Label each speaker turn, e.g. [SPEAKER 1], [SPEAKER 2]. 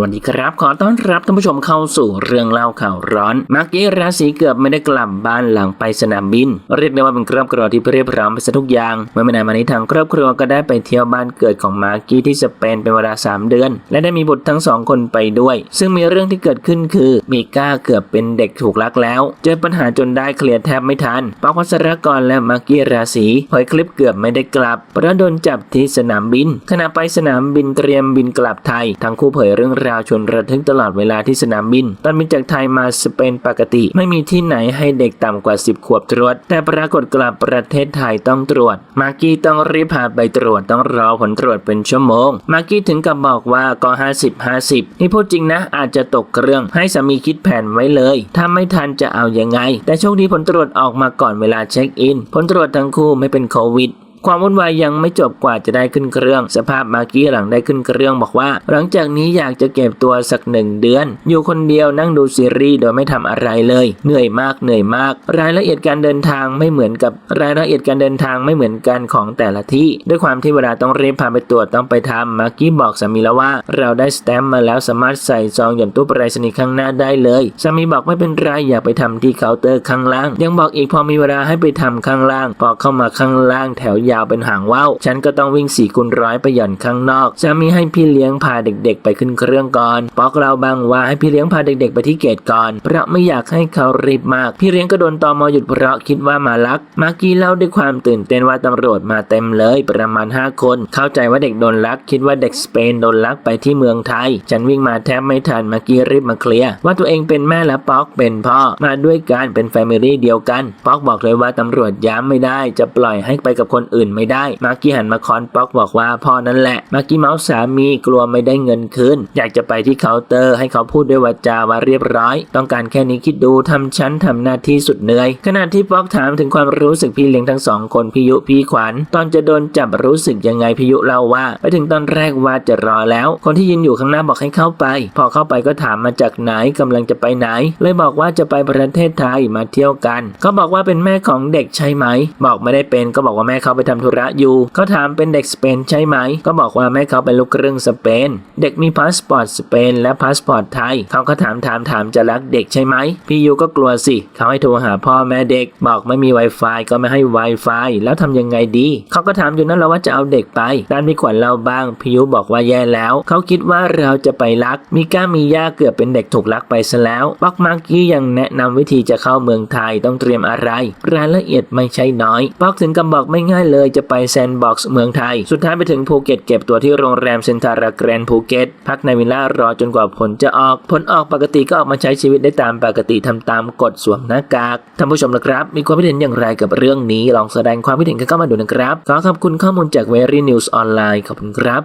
[SPEAKER 1] สวัสดีครับ ขอต้อนรับท่านผู้ชมเข้าสู่เรื่องเล่าข่าวร้อนมากกี้ราศีเกือบไม่ได้กลับบ้านหลังไปสนามบิน เรียกได้ว่าเป็นครอบครัวที่เรียบพร้อมไปซะทุกอย่าง เมื่อไม่นานมานี้ทางครอบครัวก็ได้ไปเที่ยวบ้านเกิดของมากกี้ที่สเปนเป็นเวลา 3 เดือน และได้มีบุตรทั้งสองคนไปด้วย ซึ่งมีเรื่องที่เกิดขึ้นคือมีก้าเกือบเป็นเด็กถูกลักแล้ว เจอปัญหาจนได้เคลียร์แทบไม่ทันปอกวัสรกรและมากกี้ราศีเผยคลิปเกือบไม่ได้กลับเพราะโดนจับที่สนามบิน ขณะไปสนามบินเตรียมบินกลับไทยทั้งคู่เผยเรื่องราวชวนระทึกตลอดเวลาที่สนามบิน ตอนบินจากไทยมาสเปนปกติ ไม่มีที่ไหนให้เด็กต่ำกว่า 10 ขวบตรวจ แต่ปรากฏกลับประเทศไทยต้องตรวจ มากกี้ต้องรีบพาไปตรวจต้องรอผลตรวจเป็นชั่วโมง มากกี้ถึงกับบอกว่าก็50 50 นี่พูดจริงนะ อาจจะตกเครื่องให้สามีคิดแผนไว้เลย ถ้าไม่ทันจะเอายังไง แต่โชคดีผลตรวจออกมาก่อนเวลาเช็คอิน ผลตรวจทั้งคู่ไม่เป็นโควิด ความวุ่นวายยังไม่จบกว่าจะได้ขึ้นเครื่อง สภาพมากี้หลังได้ขึ้นเครื่องบอกว่า หลังจากนี้อยากจะเก็บตัวสักหนึ่งเดือน อยู่คนเดียวนั่งดูซีรีส์โดยไม่ทำอะไรเลย เหนื่อยมากเหนื่อยมาก รายละเอียดการเดินทางไม่เหมือนกับรายละเอียดการเดินทางไม่เหมือนกันของแต่ละที่ ด้วยความที่เวลาต้องรีบพาไปตรวจต้องไปทำมากี้บอกสามีแล้วว่า เราได้สแตมป์มาแล้วสามารถใส่ซองหย่อนตู้ไปรษณีย์ข้างหน้าได้เลยสามีบอกไม่เป็นไรอย่าไปทำที่เคาน์เตอร์ข้างล่าง ยังบอกอีกพอมีเวลาให้ไปทำข้างล่างพอเข้ามาข้างล่างแถวยยาวเป็นหางว่าวฉันก็ต้องวิ่งสี่คูณร้อยไปหย่อนข้างนอกสามีให้พี่เลี้ยงพาเด็กๆ ไปขึ้นเครื่องก่อนบอกเราบางว่าให้พี่เลี้ยงพาเด็กๆ ไปที่เกตก่อนเพราะไม่อยากให้เขารีบมาก พี่เลี้ยงก็โดนตอมอหยุดเพราะคิดว่ามาลัก มากกี้เล่าด้วยความตื่นเต้นว่าตำรวจมาเต็มเลยประมาณ 5 คน เข้าใจว่าเด็กโดนลัก คิดว่าเด็กสเปนโดนลักไปที่เมืองไทย ฉันวิ่งมาแทบไม่ทันมากี้รีบมาเคลียร์ว่าตัวเองเป็นแม่และป๊อกเป็นพ่อมาด้วยกันเป็นแฟมิลี่เดียวกันป๊อกบอกเลยว่าตำรวจย้ำไม่ได้จะปล่อยให้ไปกับคนอื่นไม่ได้ มากกี้หันมาคอนป๊อกบอกว่าพ่อนั่นแหละ มากกี้เมาส์สามีกลัวไม่ได้เงินคืน อยากจะไปที่เคาน์เตอร์ให้เขาพูดด้วยวาจาว่าเรียบร้อย ต้องการแค่นี้คิดดูทำชั้นทำหน้าที่สุดเหนื่อย ขณะที่ป๊อกถามถึงความรู้สึกพี่เลี้ยงทั้งสองคนพี่ยุพี่ขวัญ ตอนจะโดนจับรู้สึกยังไงพี่ยุเล่าว่า ไปถึงตอนแรกว่าจะรอแล้ว คนที่ยืนอยู่ข้างหน้าบอกให้เข้าไป พอเข้าไปก็ถามมาจากไหนกำลังจะไปไหน เลยบอกว่าจะไปประเทศไทยมาเที่ยวกันเขาบอกว่าเป็นแม่ของเด็กใช่ไหม บอกไม่ได้เป็นก็บอกว่าแม่เขาไปทำธุระอยู่เขาถามเป็นเด็กสเปนใช่ไหม ก็บอกว่าแม่เขาเป็นลูกครึ่งสเปน เด็กมีพาสปอร์ตสเปนและพาสปอร์ตไทย เขาก็ถามถามถามจะรักเด็กใช่ไหม พี่ยูก็กลัวสิ เขาให้โทรหาพ่อแม่เด็ก บอกไม่มี Wi-Fi ก็ไม่ให้ Wi-Fi แล้วทำยังไงดี เขาก็ถามอยู่นั่นแล้วว่าจะเอาเด็กไป ด้านพี่ขวัญเล่าบ้าง พี่ยูบอกว่าแย่แล้ว เขาคิดว่าเราจะไปลัก มีก้ามีย่าเกือบเป็นเด็กถูกลักไปซะแล้วปักมากกี้ยังแนะนำวิธีจะเข้าเมืองไทยต้องเตรียมอะไร รายละเอียดไม่ใช่น้อยปักถึงกับบอกไม่ง่ายเลยเคยจะไปแซนด์บ็อกซ์เมืองไทย สุดท้ายไปถึงภูเก็ตเก็บตัวที่โรงแรมเซนทาราแกรนด์ภูเก็ตพักในวิลล่ารอจนกว่าผลจะออก ผลออกปกติก็ออกมาใช้ชีวิตได้ตามปกติทำตามกฎสวมหน้ากากท่านผู้ชมนะครับ มีความคิดเห็นอย่างไรกับเรื่องนี้ลองแสดงความคิดเห็นกันเข้ามาดูนะครับ ขอขอบคุณข้อมูลจาก Very News ออนไลน์ขอบคุณครับ